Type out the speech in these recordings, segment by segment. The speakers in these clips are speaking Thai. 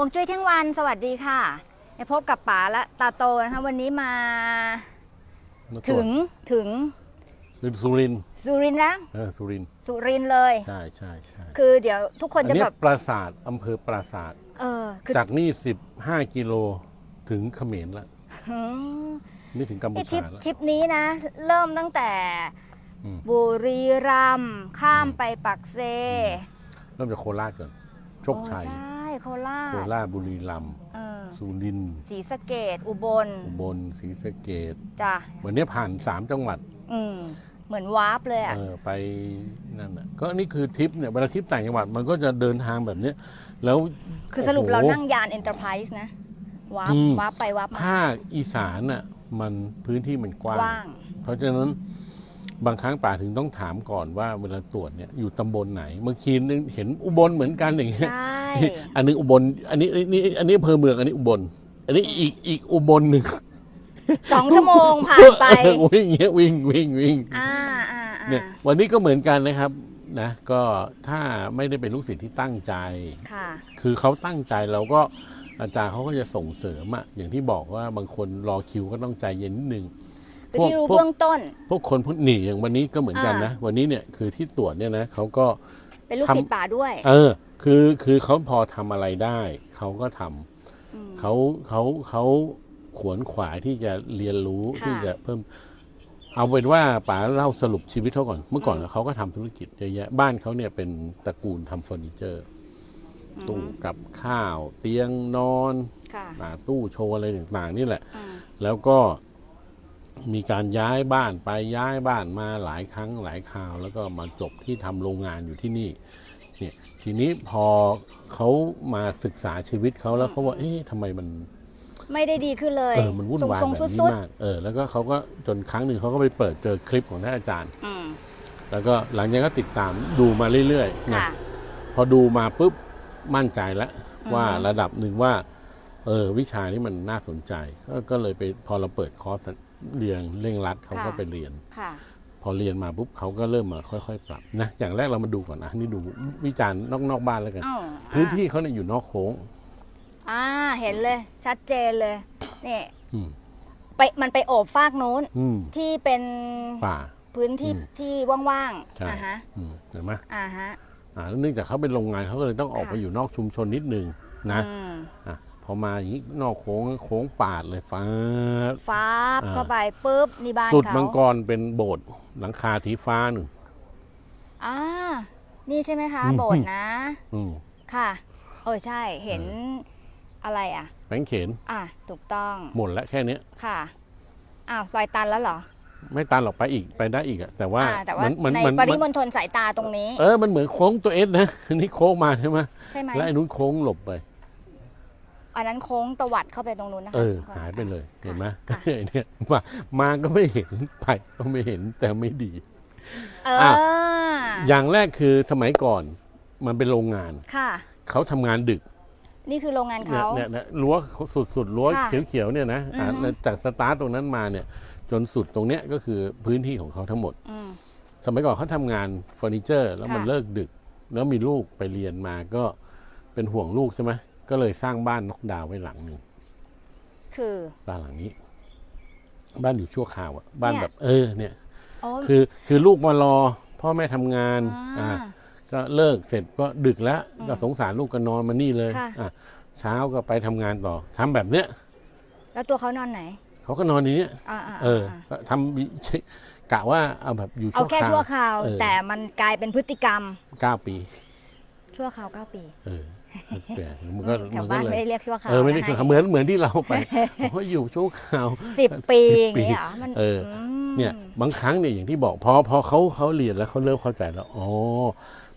วงจุ้ยเที่ยงวันสวัสดีค่ะได้พบกับป๋าและตาโตนะคะวันนี้มามาตรวจถึงถึงเป็นสุรินทร์สุรินทร์แล้วเออสุรินทร์สุรินทร์เลยใช่ใช่ใช่คือเดี๋ยวทุกคนอันจะเนี้แบยบปราสาทอำเภอปราสาทเออคือจากนี่สิบห้ากิโลถึงเขมรละหืมนี่ถึงกัมพูนี่ทริปชาแล้วทริปนี้นะ เริ่มตั้งแต่อืมบุรีรัมย์ข้ามอืมไปปักเซ เริ่มจากโคราชก่อนโชคชัย โอ้ใช่โคราชโคราชบุรีรัมย์เออสุรินทร์ศรีสะเกดอุบลอุบลศรีสะเกดจ้ะวันนี้ผ่านสามจังหวัดอืมเหมือนวาร์ปเลยอะ เออไปนั่นน่ะก็นี่คือทริปเนี่ยเวลาทริปต่างจังหวัดมันก็จะเดินทางแบบเนี้ยแล้วคือสรุปเราโอ้โห นั่งยานเอ็นเตอร์ไพรส์นะวาร์ปอืม วาร์ปไปวาร์ปมาภาคอีสานน่ะมันพื้นที่มันกว้าง กว้าง เพราะฉะนั้น บางครั้งป่าถึงต้องถามก่อนว่าเวลาตรวจเนี่ยอยู่ตำบลไหนเมื่อกี้นึงเห็นอุบลเหมือนกันอย่างเงี้ยใช่ อันนึงอุบลอันนี้อันนี้อันนี้อำเภอเมืองอันนี้อุบล อันนี้อีกอีกอุบลหนึ่งสองชั่วโมงผ่านไป เออวิ่งอย่างเงี้ยวิ่งวิ่งวิ่งอ่าอ่าอ่าเนี่ยวันนี้ก็เหมือนกันนะครับนะก็ถ้าไม่ได้เป็นลูกศิษย์ที่ตั้งใจ ค่ะ คือเขาตั้งใจเราก็อาจารย์เขาก็จะส่งเสริมอะอย่างที่บอกว่าบางคนรอคิวก็ต้องใจเย็นนิดนึง คือที่รู้พวกเบื้องต้น พวกคนพวกหนีอย่างวันนี้ก็เหมือนกันนะ วันนี้เนี่ยคือที่ตรวจเนี่ยนะเขาก็เป็นลูกทำศิษย์ป่าด้วย เออ คือคือเขาพอทำอะไรได้เขาก็ทำมเขาเขาเขาขวนขวายที่จะเรียนรู้ค่ะที่จะเพิ่ม เอาเป็นว่าป๋าเล่าสรุปชีวิตเขาก่อนเมื่อก่อนอืมเขาก็ทำธุรกิจเยอะแยะบ้านเขาเนี่ยเป็นตระกูลทำเฟอร์นิเจอร์ตู้กับข้าว เตียงนอนค่ะอ่าตู้โชว์อะไรต่างๆนี่แหละอืมแล้วก็ มีการย้ายบ้านไปย้ายบ้านมาหลายครั้งหลายคราว แล้วก็มาจบที่ทำโรงงานอยู่ที่นี่เนี่ยทีนี้พอเขามาศึกษาชีวิตเขาแล้วเขาว่า เอ๊ะทำไมมันไม่ได้ดีขึ้นเลยเออมันวุ่นวายทรงแบบๆนี้สุดมากเออแล้วก็เขาก็จนครั้งหนึ่งเขาก็ไปเปิดเจอคลิปของท่านอาจารย์ๆอืมแล้วก็หลังจากนั้นก็ติดตามดูมาเรื่อยๆนะค่ะพอดูมาปุ๊บมั่นใจแล้วอืมว่าระดับหนึ่งว่า เออวิชานี้มันน่าสนใจ ก็ก็เลยไปพอเราเปิดคอร์ส เรียนเร่งรัดเขาก็ไปเรียนค่ะพอเรียนมาปุ๊บเขาก็เริ่มมาค่อยๆ ปรับนะอย่างแรกเรามาดูก่อนนะนี่ดูวิจารณ์นอกๆบ้านแล้วกันอ้าวพื้นที่เขาเนี่ยอยู่นอกโค้ง อ่าเห็นเลย ชัดเจนเลยนี่อืมไปมันไปโอบฟากนู้นอืมที่เป็นป่าพื้นที่อืมที่ว่างใช่ๆอ่าฮะอืมเห็นไหมอ่าฮะอ่าแล้วเนื่องจากเขาเป็นโรงงานเขาก็เลยต้องออกค่ะไปอยู่นอกชุมชนนิดนึงนะอืมอะ พอมาอย่างนี้นอกโค้งโค้งปาดเลยฟ้าบฟ้าบอ่าเข้าไปปุ๊บนี่บ้านสุดเขามังกรเป็นโบสถ์หลังคาทีฟ้าหนึ่ง อ่านี่ใช่ไหมคะอืม โบสถ์นะ อืม ค่ะเออใช่เห็นอะไรอะ แบงค์เขนอะถูกต้องหมดแล้วแค่เนี้ย ค่ะอ้าวซอยตันแล้วเหรอไม่ตันหรอกไปอีกไปได้อีกอะแต่ว่าอ่าแต่ว่ามันมันในมันปริมันมณฑลสายตาตรงนี้ เออมันเหมือนโค้งตัวเอสนะ อันนี้โค้งมาใช่ไหมใช่ไหมแล้วไอ้นู้นโค้งหลบไป อันนั้นโค้งตวัดเข้าไปตรงนู้นนะคะเออก่นหายไปเลยค่ะเห็นไหมค่ะไอ้เนี่ยมามาก็ไม่เห็นไปก็ไม่เห็นแต่ไม่ดีเอออะออย่างแรกคือสมัยก่อนมันเป็นโรงงานค่ะเขาทำงานดึก นี่คือโรงงานเนี่ยเขาเนี่ยเนี่ยรั้วสุดสุดรั้วค่ะเขียวๆเนี่ยนะอะอือฮึแล้วจากสตาร์ตตรงนั้นมาเนี่ย จนสุดตรงเนี้ยก็คือพื้นที่ของเขาทั้งหมดอืมสมัยก่อนเขาทำงานเฟอร์นิเจอร์ แล้วมันค่ะเลิกดึก แล้วมีลูกไปเรียนมาก็เป็นห่วงลูกใช่ไหม ก็เลยสร้างบ้านนอกดาวน์ไว้หลังหนึ่งคือบ้านหลังนี้ บ้านอยู่ชั่วคราวอะบ้านเนี่ย แบบ เออ เนี่ยโอ้คือคือลูกมารอ พ่อแม่ทำงาน อ่าอ่าก็เลิกเสร็จก็ดึกแล้วอืมก็สงสารลูกก็นอนมานี่เลยค่ะ อะเช้าก็ไปทำงานต่อทำแบบเนี้ยแล้วตัวเขานอนไหน เขาก็นอนอย่างเนี้ย อ่าอ่าเอออ่าก็ทำวิกะว่าเอาแบบอยู่เอาชั่วแค่คราวชั่วคราว เออแต่มันกลายเป็นพฤติกรรมเก้าปี ชั่วคราวเก้าปี เออ แปลกมันก็แถมัวนก็บ้านเลยไม่ได้เรียกชั่วคราวเออไม่ได้นะคือคะเหมือนเหมือนที่เราไปเพราะอยู่ชั่วคราวสิบปีสิบอย่างปีเงี้ยเหรอมันเออมเนี่ยบางครั้งเนี่ยอย่างที่บอกพอพอเขาเขาเรียนแล้วเขาเริ่มเข้าใจแล้วอ๋อ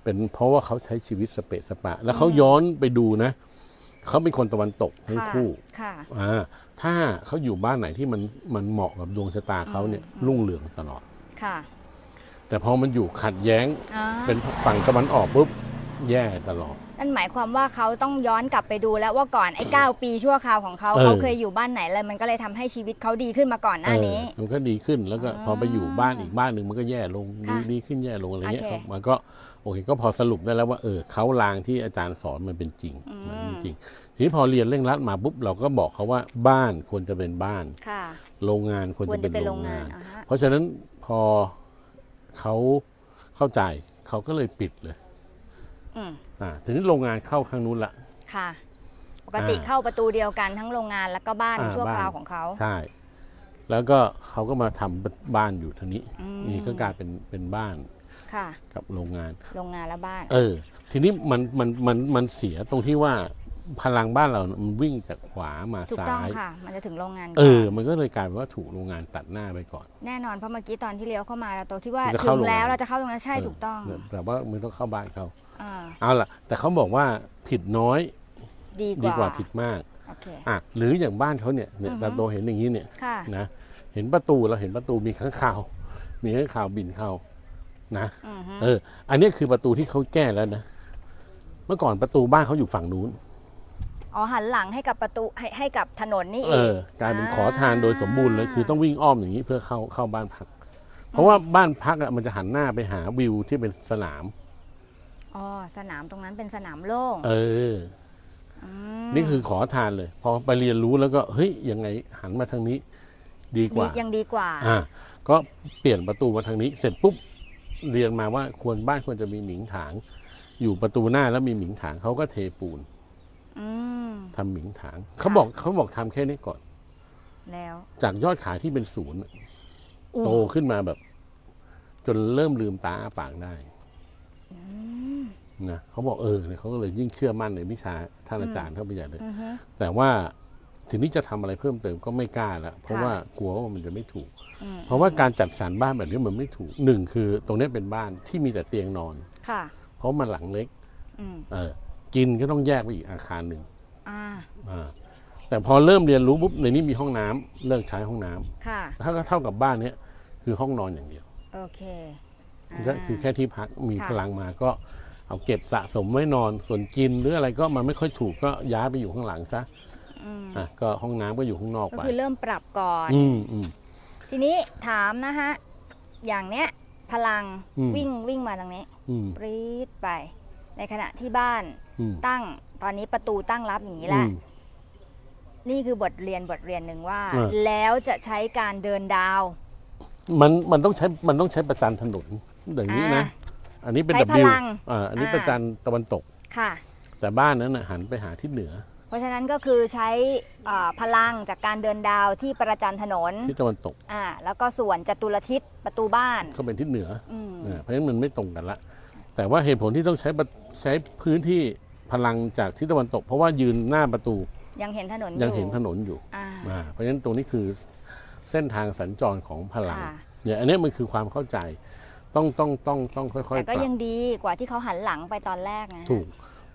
เป็นเพราะว่าเขาใช้ชีวิตสเปะสปะ แล้วเขาย้อนไปดูนะเขาเป็นคนตะวันตกทั้งค่ะคู่ค่ะอ่าถ้าเขาอยู่บ้านไหนที่มันมันเหมาะกับดวงชะตาเขาเนี่ยอืมรุ่งเรืองตลอดค่ะ แต่พอมันอยู่ขัดแย้งอ่าเป็นฝั่งตะวันออกปุ๊บแย่ตลอดอ นั่นหมายความว่าเขาต้องย้อนกลับไปดูแล้วว่าก่อนไอ้เก้าปีชั่วคราวของเขาเออ เขาเคยอยู่บ้านไหนเลยมันก็เลยทำให้ชีวิตเขาดีขึ้นมาก่อนหน้านี้ เออมันก็ดีขึ้นแล้วก็อ๋อพอไปอยู่บ้านอีกบ้านหนึ่งมันก็แย่ลงดีค่ะดีขึ้นแย่ลงอะไรเงี้ยโอเคครับมันก็โอเคก็พอสรุปได้แล้วว่าเออเขาลางที่อาจารย์สอนมันเป็นจริงอืม มันเป็นจริง ทีนี้พอเรียนเร่งรัดมาปุ๊บเราก็บอกเขาว่าบ้านควรจะเป็นบ้าน ค่ะ โรงงานควรควรจะจะเป็เป็นนโรโรงงงางานนอ่าฮะ เพราะฉะนั้นพอเขาเข้าใจเขาก็เลยปิดเลย อืม อ่าทีนี้โรงงานเข้าข้างนู้นละ ค่ะ ปกติอ่าเข้าประตูเดียวกันทั้งโรงงานแล้วก็บ้านอ่าชั่วบ้านคราวของเขา ใช่ แล้วก็เขาก็มาทำบ้านอยู่ทางนี้ อืม นี่ก็กลายเป็นเป็นบ้านค่ะ กับโรงงาน โรงงานและบ้าน เออ ทีนี้มันมันมันมันเสียตรงที่ว่าพลังบ้านเราน่ะมันวิ่งจากขวามาถูกซ้าต้องย ค่ะ มันจะถึงโรงงานเออก่นมันก็เลยกลายเป็นว่าถูกโรงงานตัดหน้าไปก่อน แน่นอนเพราะเมื่อกี้ตอนที่เลี้ยวเข้ามาเราโตคิดว่าจะถึเข้างโรงงาน แล้วเราจะเข้าตรงนั้นใช่เถูกต้อง แต่แต่ว่ามันต้องเข้าบ้านเขาอ่า เอาล่ะ แต่เขาบอกว่าผิดน้อยดีกดีว่ากว่าผิดมากโอเคอะหรืออย่างบ้านเขาเนี่ยเนี่ยอือฮึตาโตเห็นอย่างนี้เนี่ยค่ะนะเห็นประตูเราเห็นประตูมีข้างข่าว มีข้างข่าวบินเข้านะอือฮึเออ อันนี้คือประตูที่เขาแก้แล้วนะเมื่อก่อนประตูบ้านเขาอยู่ฝั่งนู้นอ๋อหันหลังให้กับประตูให้ให้กับถนนนี่เอเองอกลายเป็นขอทานโดยสมบูรณ์เลยคือต้องวิ่งอ้อมอย่างนี้เพื่อเข้าเข้าบ้านพัก เพราะว่าบ้านพักอะมันจะหันหน้าไปหาวิวที่เป็นสนาม อ๋อสนามตรงนั้นเป็นสนามโล่งเออมนี่คือขอทานเลย พอไปเรียนรู้แล้วก็เฮ้ยยังไงหันมาทางนี้ ดีกว่ายังดีกว่า อ่า ก็เปลี่ยนประตูมาทางนี้ เสร็จปุ๊บเรียนมาว่าควรบ้านควรจะมีหมิงถาง อยู่ประตูหน้าแล้วมีหมิงถางเขาก็เทปูนอืมทำหมิงถางเขาบอกเขาบอกทำแค่นี้ก่อน แล้ว จากยอดขายที่เป็นศูนย์อะอู้โตขึ้นมาแบบ จนเริ่มลืมตาอ้าปากได้อืม นะเขาบอกเออเนี่ยเขาก็เลยยิ่งเชื่อมั่นในวิชาท่านอาจารย์เข้าไปใหญ่เลยอือฮึแต่ว่าทีนี้จะทำอะไรเพิ่มเติมก็ไม่กล้าละเพราะค่ะว่ากลัวว่ามันจะไม่ถูกอืมเพราะว่าการจัดสรรบ้านแบบนี้มันไม่ถูกหนึ่งคือ ตรงนี้เป็นบ้านที่มีแต่เตียงนอนค่ะเพราะมันหลังเล็กอืมเออกินก็ต้องแยกไปอีกอาคารหนึ่งอ่าอ่าแต่พอเริ่มเรียนรู้ปุ๊บในนี้มีห้องน้ำเลิกใช้ห้องน้ำค่ะถ้าก็เท่ากับบ้านเนี้ยคือห้องนอนอย่างเดียวโอเคาก็คือแค่ที่พักมีค่ะพลังมาก็ เอาเก็บสะสมไว้นอน ส่วนกินหรืออะไรก็มันไม่ค่อยถูกก็ย้ายไปอยู่ข้างหลังซะอืมอะก็ห้องน้ำก็อยู่ข้างนอกก็ไปคือเริ่มปรับก่อน อืมอืม ทีนี้ถามนะฮะ อย่างเนี้ย พลังอืม วิ่งวิ่งมาตรงนี้อืมปรี๊ดไป ในขณะที่บ้านอืมตั้ง ตอนนี้ประตูตั้งรับอย่างนี้แหละ อืม นี่คือบทเรียนบทเรียนหนึ่งว่าเออแล้วจะใช้การเดินดาว มันมันต้องใช้มันต้องใช้ประจันถนนอย่างนี้นะอั นนี้เป็นใช้พ W ลังอ่าอันนี้อ่าประจันตะวันตก ค่ะ แต่บ้านนั้นน่ะหันไปหาทิศเหนือเพราะฉะนั้นก็คือใช้อ่าพลังจากการเดินดาวที่ประจันถนนทิศตะวันตกอ่าแล้วก็ส่วนจตุรทิศประตูบ้านก็เป็นทิศเหนืออืมอ่าเพราะฉะนั้นมันไม่ตรงกันละ แต่ว่าเหตุผลที่ต้องใช้ประใช้พื้นที่พลังจากทิศตะวันตก เพราะว่ายืนหน้าประตูยังเห็นถนนยังอเห็นถนนอยู่อ่า อ่าเพราะฉะนั้นตรงนี้คือเส้นทางสัญจรของพลังค่ะ เนี่ยอันนี้มันคือความเข้าใจ ต้องต้องต้องต้องค่อยๆปแต่ก็รับ ยังดีกว่าที่เขาหันหลังไปตอนแรกนะ ถูก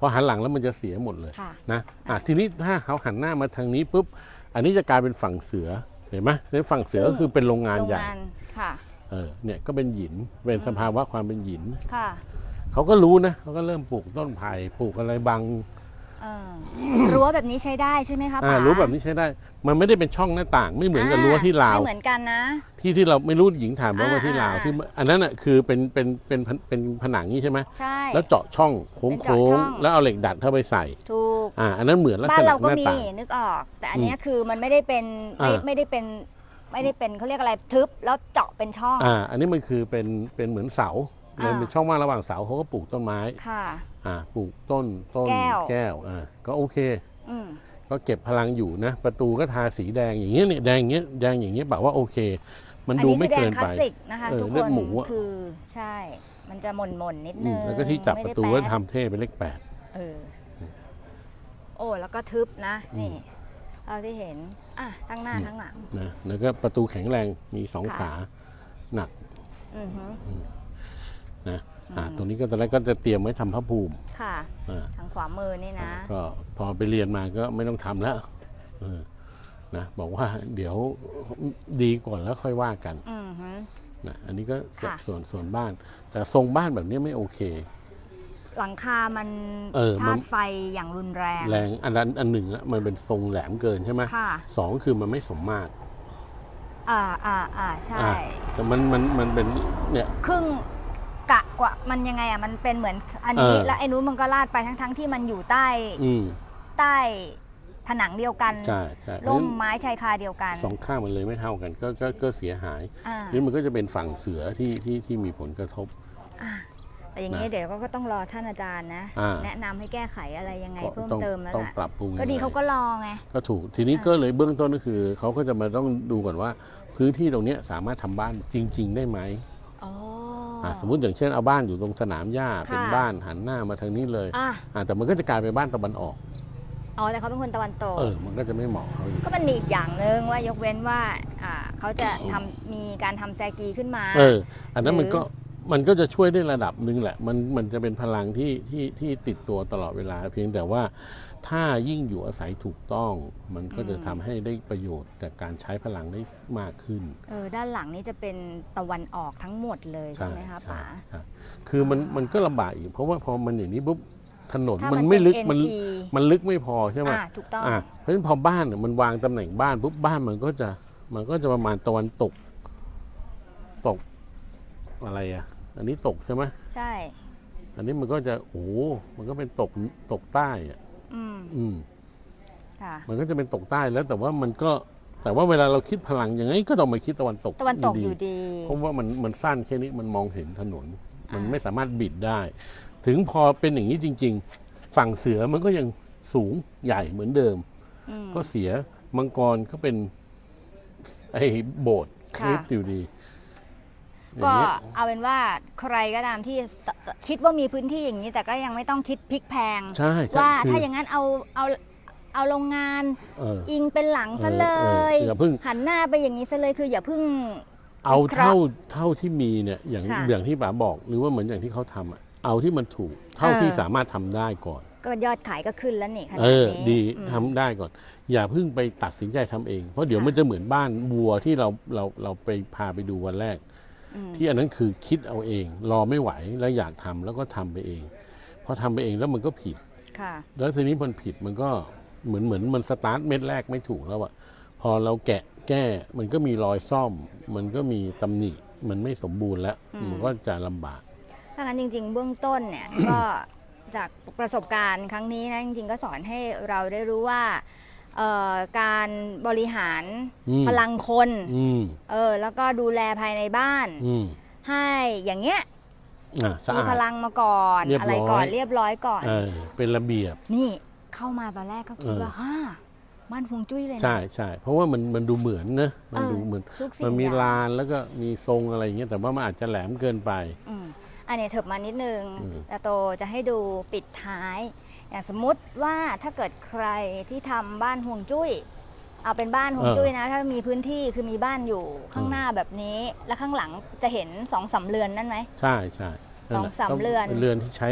พอหันหลังแล้วมันจะเสียหมดเลยค่ะนะอะทีนี้ถ้าเขาหันหน้ามาทางนี้ปุ๊บอันนี้จะกลายเป็นฝั่งเสือเห็นไหมในฝั่งเสือก็คือเป็นโรงงานโรงใหญ่งานค่ะ เออเนี่ยก็เป็นหยินเป็นสภาวะความเป็นหยินค่ะ เขาก็รู้นะเขาก็เริ่มปลูกต้นไผ่ปลูกอะไรบางเออ รั้วแบบนี้ใช้ได้ใช่ไหมคะอ่าป๋ารู้แบบนี้ใช้ได้ มันไม่ได้เป็นช่องหน้าต่าง ไม่เหมือนกับรั้วที่ลาว ไม่เหมือนกันนะ ที่ที่เราไม่รู้หญิงถามว่าอ่าว่าที่ลาวอ่าที่ อันนั้นอะคือเป็นเป็นเป็นเป็นเป็นผนังนี้ใช่ไหมใช่ แล้วเจาะช่องโเป็นค้เจาะงช่องๆแล้วเอาเหล็กดัดเข้าไปใส่ ถูก อ่า อันนั้นเหมือนลักบ้าษนณะเราหก็น้ามีต่าง นึกออก แต่อันเนี้ยคือมันไม่ได้เป็นไม่อ่า ไม่ได้เป็นไม่ได้เป็นเขาเรียกอะไรทึบแล้วเจาะเป็นช่อง อ่า อันนี้มันคือเป็นเป็นเหมือนเสาอ่า เลยเป็นช่องว่างระหว่างเสาเขาก็ปลูกต้นไม้ ค่ะ อ่าปลูกต้นต้นแก้ว แก้วอ่าก็โอเค อืม ก็เก็บพลังอยู่นะ ประตูก็ทาสีแดงอย่างเงี้ยเนี่ยแดงอย่างเงี้ยแดงอย่างเงี้ยแบบว่าโอเค มันอันดูนี้ไม่คือแดเกิงนคลาไปสสิกนะคะเออทุกเลืคอดนหมูอะ คือใช่ มันจะหม่นหม่นๆนิดอืนึมงแล้วก็ที่จับไม่ปได้ระตูก็แป๊ดทำเท่เป็นเลขแปด เออ โอ้แล้วก็ทึบนะอืม นี่เราที่เห็น อะทั้งหน้าอืมทั้งหลังนะแล้วก็ประตูแข็งแรงมีสองค่ะขาหนัก อือฮึนะอ่าอืม ตรงนี้ก็ตอนแรกก็จะเตรียมไว้ทำพระภูมิค่ะอ่าทางขวามือนี่นะก็พอไปเรียนมาก็ไม่ต้องทำแล้วเออนะบอกว่าเดี๋ยวดีก่อนแล้วค่อยว่ากันอือฮึนะอันนี้ก็ค่ะส่วนส่วนบ้าน แต่ทรงบ้านแบบนี้ไม่โอเค หลังคา มันเออมันธาตุไฟอย่างรุนแรง แรงอันนั้นอันหนึ่งอะมันเป็นทรงแหลมเกินใช่ไหมค่ะสองคือมันไม่สมมาตรอ่าอ่าอ่าใช่อะแต่มันมันมันเป็นเนี่ยครึ่ง กะกว่ามันยังไงอะมันเป็นเหมือนอันนี้เออ แล้วไอ้นู้นมันก็ลาดไปทั้งทั้งๆที่มันอยู่ใต้อืมใต้ผนังเดียวกันใช่ใช่ร่มไม้ชายคาเดียวกันสองข้างมันเลยไม่เท่ากัน ก็ก็ก็เสียหายอ่านี่มันก็จะเป็นฝั่งเสือที่ที่ที่มีผลกระทบ อ่าแต่อย่างนี้นะเดี๋ยวก็ต้องรอท่านอาจารย์นะ อ่า แนะนำให้แก้ไขอะไรยังไงก็เพิ่มต้องเติมแล้วต้องล่ะปรับปรุงก็ดียังไง เขาก็รอไง ก็ถูกทีนี้อ่าก็เลยเบื้องต้นก็คือเขาก็จะมาต้องดูก่อนว่า พื้นที่ตรงเนี้ยสามารถทำบ้านจริง ๆ ได้ไหมอ๋ออะ สมมติอย่างเช่นเอาบ้านอยู่ตรงสนามหญ้าค่ะเป็นบ้านหันหน้ามาทางนี้เลยอะอะแต่มันก็จะกลายเป็นบ้านตะวันออกอ๋อแต่เขาเป็นคนตะวันตกเออมันก็จะไม่เหมาะเขาอยู่ก็มันมีอีกอย่างหนึ่งว่ายกเว้นว่าอ่าเขาจะทำมีการทำแซกีขึ้นมา เออ อันนั้นมันหรือก็มันก็จะช่วยได้ระดับหนึ่งแหละ มันมันจะเป็นพลังที่ที่ที่ติดตัวตลอดเวลาเพียงแต่ว่า ถ้ายิ่งอยู่อาศัยถูกต้อง มันก็จะทำให้ได้ประโยชน์จากการใช้พลังได้มากขึ้น เออด้านหลังนี่จะเป็นตะวันออกทั้งหมดเลยใช่ไหมคะใช่ป๋าใช่คือมันมันก็ลำบากอีก เพราะว่าพอมันอย่างนี้ปุ๊บถนนถ้ามัมันนไม่ลึกเป็น มัน NP มันลึกไม่พอใช่ไหมอ่าถูกต้อง อะเพราะฉะนั้นพอบ้านเนี่ยมันวางตำแหน่งบ้านปุ๊บบ้านมันก็จะมันก็จะประมาณตะวันตก ตกอะไรอะ อันนี้ตกใช่ไหม ใช่ อันนี้มันก็จะโอ้โหมันก็เป็นตกตกใต้อะ อืมอืมค่ะ มันก็จะเป็นตกใต้แล้วแต่ว่ามันก็แต่ว่าเวลาเราคิดพลังยังไงก็ต้องมาคิดตะวันตกตะวันตกอยู่ดีเพราะว่ามันมันสั้นแค่นี้มันมองเห็นถนน มันอ่าไม่สามารถบิดได้ ถึงพอเป็นอย่างนี้จริง ๆ ฝั่งเสือมันก็ยังสูงใหญ่เหมือนเดิม อืม ก็เสียมังกรก็เป็นไอ้โบสถ์คค่ะริสต์อยู่ดีอย่า ก็งเงี้ยเอาเป็นว่าใครก็ตามที่ตคิดว่ามีพื้นที่อย่างนี้ แต่ก็ยังไม่ต้องคิดพลิกแพงใช่ใช่ว่าคือถ้าอย่างนั้นเอาเอาเอาโรงงานเอออิงเป็นหลังซะเออเลเออยอย่าเพิ่งหันหน้าไปอย่างนี้ซะเลยคืออย่าเพิ่งเอาครับเท่าเท่าที่มีเนี่ยอย่างค่ะอย่างที่ป๋าบอก หรือว่าเหมือนอย่างที่เขาทำอะเอาที่มันถูกเท่าเออที่สามารถทำได้ก่อน ก็ยอดขายก็ขึ้นแล้วนี่ขนาดเออนี้ดีอืมทำได้ก่อน อย่าเพิ่งไปตัดสินใจทำเอง เพราะเดี๋ยวค่ะมันจะเหมือนบ้านวัวที่เราเราเราไปพาไปดูวันแรกอืม ที่อันนั้นคือคิดเอาเอง รอไม่ไหวแล้วอยากทำแล้วก็ทำไปเองพอทำไปเองแล้วมันก็ผิดค่ะแล้วทีนี้มันผิดมันก็เหมือนเหมือนมันสตาร์ทเม็ดแรกไม่ถูกแล้วอะพอเราแกะแก้มันก็มีรอยซ่อม มันก็มีตำหนิมันไม่สมบูรณ์แล้วอืมมันก็จะลำบากถ้างั้นจริง ๆ เบื้องต้นเนี่ยก็จากประสบการณ์ครั้งนี้นะจริงๆก็สอนให้เราได้รู้ว่าเอ่อ การบริหารอืมพลังคนอืมเออแล้วก็ดูแลภายในบ้านอืมให้อย่างเงี้ยอะสะมีอาพดลังมาก่อนเรียบอะไรร้อยก่อนเรียบร้อยก่อนเออเป็นระเบียบ นี่เข้ามาตอนแรกก็คิดเออว่าฮ่าบ้านฮวงจุ้ยเลยนะใช่ใช่เพราะว่ามันมันดูเหมือนนะมันเออดูเหมือนทุกสิ่งมันมีอย่างลานแล้วก็มีทรงอะไรอย่างเงี้ยแต่ว่ามันอาจจะแหลมเกินไป อืมอันนี้เถิบมานิดนึงอืมแต่โตจะให้ดูปิดท้าย อย่างสมมุติว่าถ้าเกิดใครที่ทำบ้านห่วงจุ้ย เอาเป็นบ้านห่วงจุ้ยนะ ถ้ามีพื้นที่คือมีบ้านอยู่ข้างหน้าแบบนี้ แล้วข้างหลังจะเห็นสองสามเรือนนั่นไหมใช่ใช่นั่นแหละสองสามก็เรือนเรือนที่ใช้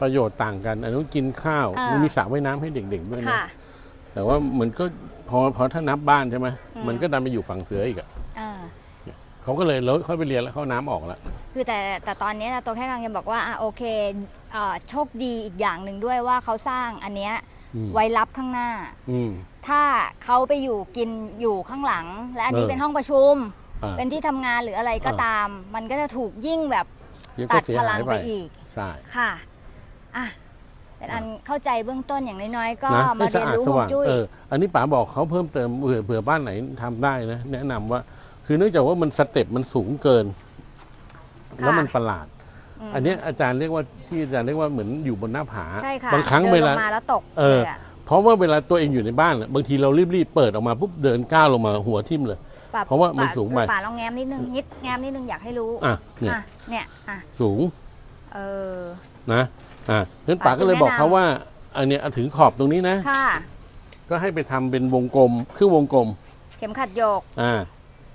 ประโยชน์ต่างกัน อันนู้นกินข้าวอ่ามัมันมีสระว่ายน้ำให้เด็กๆด้วยนะค่ะแต่ว่ามันก็พอพอถ้านับบ้านใช่ไหมอืมมันก็ดันไปอยู่ฝั่งเสืออีกอะอ่า เขาก็เลยลดเข้าไปเรียนแล้วเข้าน้ำออกแล้ว คือแต่แต่ตอนนี้นะโตแค่กำลังจะบอกว่าอะโอเคเอ่อโชคดีอีกอย่างหนึ่งด้วยว่าเขาสร้างอันเนี้ยอืม ไว้รับข้างหน้า อืม ถ้าเขาไปอยู่กินอยู่ข้างหลัง และอันนี้เออ เป็นห้องประชุม อ่า เป็นที่ทำงานหรืออะไรก็เออ ตาม มันก็จะถูกยิ่งแบบ เดี๋ยวตัก็ดเสียพหาลังยไปไปอีก ใช่ ค่ะอะเป็นอันเข้าใจเบื้องต้นอย่างน้อยๆ ก็นะมาให้สะเรียนอาดรู้สฮวงว่างจุ้ย เอออันนี้ป๋าบอกเขาเพิ่มเติมเผื่อเผื่อบ้านไหนทำได้นะ แนะนำว่า คือเนื่องจากว่ามันสเต็ปมันสูงเกิน แล้วมันประหลาด มอันเนี้ยอาจารย์เรียกว่าที่อาจารย์เรียกว่าเหมือนอยู่บนหน้าผา ใช่ค่ะบางครั้งดินเวลางมาแล้วตกเออ ลยะเพราะว่าเวลาตัวเองอยู่ในบ้านน่ะบางทีเรารีบๆเปิดออกมาปุ๊บเดินก้าวลงมาหัวทิ่มเลยป่เพราะว่ามันป่สูงไปป่าลองแง้มนิดนึงนิดแง้มนิดนึงอยากให้รู้อะเนี่ยอะเนี่ยอะสูงเออ นะอะเพราะฉะนั้นป๋าป๋าก็เลยบอกแนะนำเขาว่าอันเนี้ยถึงขอบตรงนี้นะ ค่ะ ก็ให้ไปทำเป็นวงกลมครึ่งวงกลมเข็มขัดโยกอ่า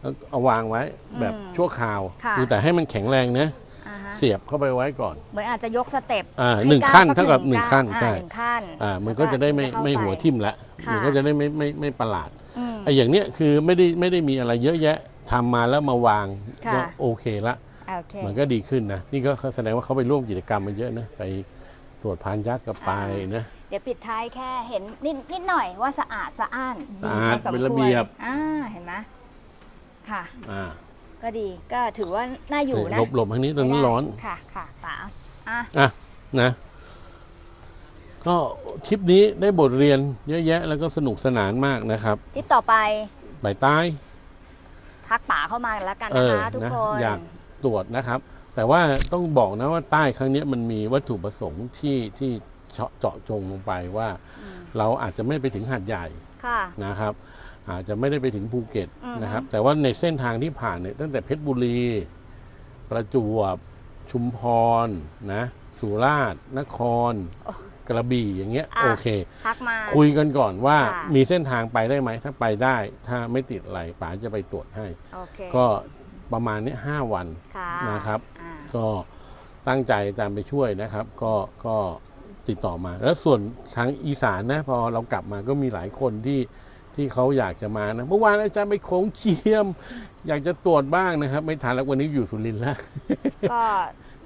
แล้วเอาวางไว้แบบอืมชั่วคราวค่ะดูแต่ให้มันแข็งแรงนะอ่าฮะเสียบเข้าไปไว้ก่อน เหมือนอาจจะยกสเต็ปอ่าให้หนึ่งก้วขั้นสัเท่ากับหนึ่งก้วขั้นอ่าใช่หนึ่งขั้นอ่ามันก็จะได้ไม่แล้วไม่หัวปทิ่มละค่ะมันก็จะได้ไม่ไม่ไม่ประหลาดอืม ไอ้อย่างเนี้ยคือไม่ได้ไม่ได้มีอะไรเยอะแยะทำมาแล้วมาวางค่ะ ก็โอเคละ โอเค มันก็ดีขึ้นนะ นี่ก็แสดงว่าเขาไปร่วมกิจกรรมมาเยอะนะ ไปสวดพานยักษ์ก็ไปนะ เดี๋ยวปิดท้ายแค่เห็นนิดนิดหน่อยว่าสะอาดสะอ้านสะอาดพสมเป็นระควเบียบอ่าเห็นไหม ค่ะ อ่าก็ดีก็ถือว่าน่าอยู่นะหลบหลบทางนี้ตรงนี้ร้อน ค่ะค่ะป๋าอะอะนะ ก็คลิปนี้ได้บทเรียนเยอะแยะแล้วก็สนุกสนานมากนะครับทิปต่อไปใบใต้ทักป๋าเข้ามาแล้วกันเอนะอคะทุกนะคนอยากตรวจนะครับ แต่ว่าต้องบอกนะว่าใต้ครั้งเนี้ยมันมีวัตถุประสงค์ที่ที่เจาะเจาะจงลงไปว่าอืมเราอาจจะไม่ไปถึงหาดใหญ่ค่ะนะครับ อาจจะไม่ได้ไปถึงภูเก็ตอือฮึนะครับ แต่ว่าในเส้นทางที่ผ่านเนี่ยตั้งแต่เพชรบุรี ประจวบ ชุมพรนะสุราษฎร์นคร กระบี่อย่างเงี้ยอะโอเคทักมาคุยกันก่อนว่าค่ะมีเส้นทางไปได้ไหมถ้าไปได้ ถ้าไม่ติดอะไรป๋าจะไปตรวจให้โอเคก็ประมาณเนี้ยห้าวันค่ะนะครับอ่าก็ตั้งใจอาจารย์ไปช่วยนะครับ ก็ก็ติดต่อมา แล้วส่วนทางอีสานนะพอเรากลับมาก็มีหลายคนที่ ที่เขาอยากจะมานะเมื่อวานอาจารย์ไปโขงเชียม อยากจะตรวจบ้างนะครับ ไม่ทันแล้ววันนี้อยู่สุรินทร์แล้ว ก็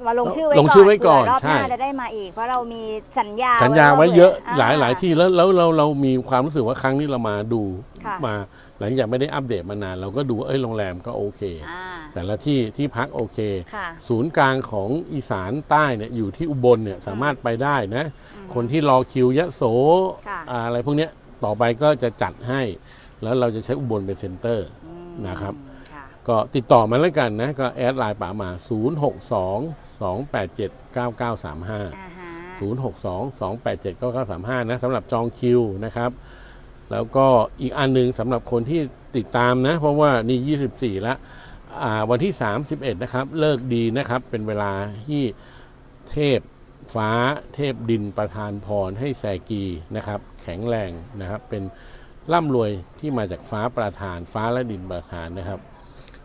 มาลงชื่อไว้ลงชื่อไว้ก่อนเผื่รอบหน้าใช่จะได้มาอีก เพราะเรามีสัญญาสัญญาไว้เยอะหลายอ่หลายที่แล้วแล้วเราเรามีความรู้สึกว่าครั้งนี้เรามาดูค่ะ มา หลังจากไม่ได้อัปเดตมานาน เราก็ดูว่าเอ้ยโรงแรมก็โอเค อ่าแต่ละที่ที่พักโอเค ค่ะ ศูนย์กลางของอีสานใต้เนี่ยอยู่ที่อุบลเนี่ยสามารถไปได้นะอืมคนที่รอคิวยะโสค่ะ อ่าอะไรพวกเนี้ย ต่อไปก็จะจัดให้ แล้วเราจะใช้อุบลเป็นเซ็นเตอร์อืมนะครับ ค่ะก็ติดต่อมาแล้วกันนะ ก็แอดไลน์ป๋ามา 0 6 2 2 8 7 9 9 3 5 อ่าฮะ0 6 2 2 8 7 9 9 3 5 นะสำหรับจองคิวนะครับ แล้วก็อีกอันหนึงสำหรับคนที่ติดตามนะ เพราะว่านี่ 24แล้วอ่าวันที่ 31 นะครับ เลิกดีนะครับ เป็นเวลาที่เทพ ฟ้าเทพดินประทานพรให้แซกีนะครับ แข็งแรงนะครับ เป็นร่ำรวยที่มาจากฟ้าประทานฟ้าและดินประทานนะครับ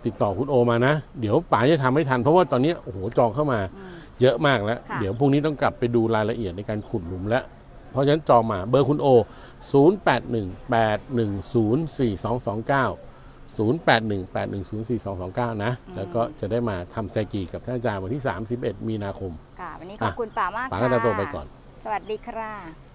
ติดต่อคุณโอมานะ เดี๋ยวป๋าจะทำให้ทันเพราะว่าตอนนี้โอ้โหจองเข้ามาอืมเยอะมากแล้วค่ะเดี๋ยวพรุ่งนี้ต้องกลับไปดูรายละเอียดในการขุดหลุมแล้วเพราะฉะนั้นจองมาเบอร์คุณโอ 0 8 1 8 1 0 4 2 2 9 0 8 1 8 1 0 4 2 2 9 นะ แล้วก็จะได้มาทำแซกีกับท่านอาจารย์วันที่ 31 มีนาคม ค่ะ วันนี้ขอบคุณป๋ามากป๋าค่ะก็จะโตวไปก่อน สวัสดีครับ